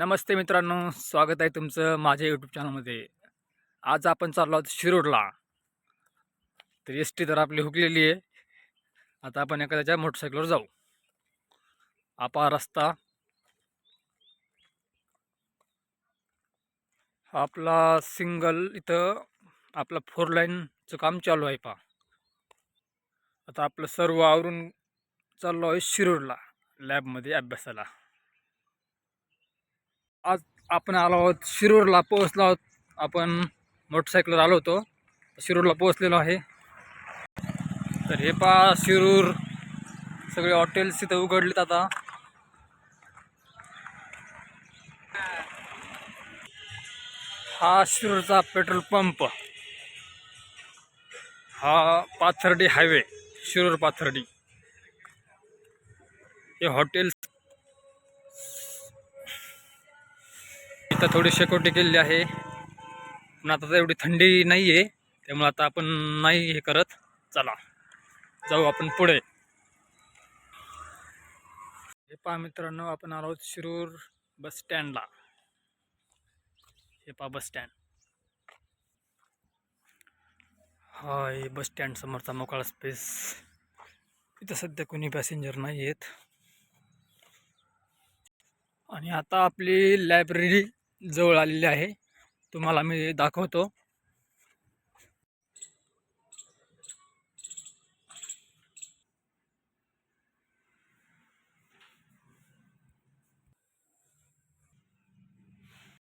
नमस्ते मित्रांनो स्वागत आहे तुमचं माझ्या यूट्यूब चॅनलमध्ये आज आपण चाललो आहोत शिरोडला तर एस टी तर आपली हुकलेली आहे. आता आपण एखाद्याच्या मोटरसायकलवर जाऊ. आपा रस्ता. हा आपला सिंगल इथं आपलं फोर लाईनचं काम चालू आहे पा आता आपलं सर्व आवरून चाललो आहे शिरोडला लॅबमध्ये अभ्यासाला. आज आपण आलो आहोत शिरूरला पोहोचलो आहोत. आपण मोटरसायकलवर आलो होतो. शिरूरला पोहोचलेलो आहे. तर हे पा शिरूर. सगळे हॉटेल्स इथं उघडलेत आता. हा शिरूरचा पेट्रोल पंप हा पाथर्डी हायवे शिरूर पाथर्डी. हे हॉटेल्स आता थोडी शेकोटी केलेली आहे. पण आता तर एवढी थंडी नाही आहे त्यामुळे आता आपण नाही हे करत. चला जाऊ आपण पुढे. हे पहा मित्रांनो आपण आलो आहोत शिरूर बस स्टँडला. हे पहा बस स्टँड. हा हे बस स्टँड समोरचा मोकळा स्पेस इथं सध्या कोणी पॅसेंजर नाही आहेत आणि आता आपली लायब्ररी जवळ आलेली आहे. तुम्हाला मी दाखवतो.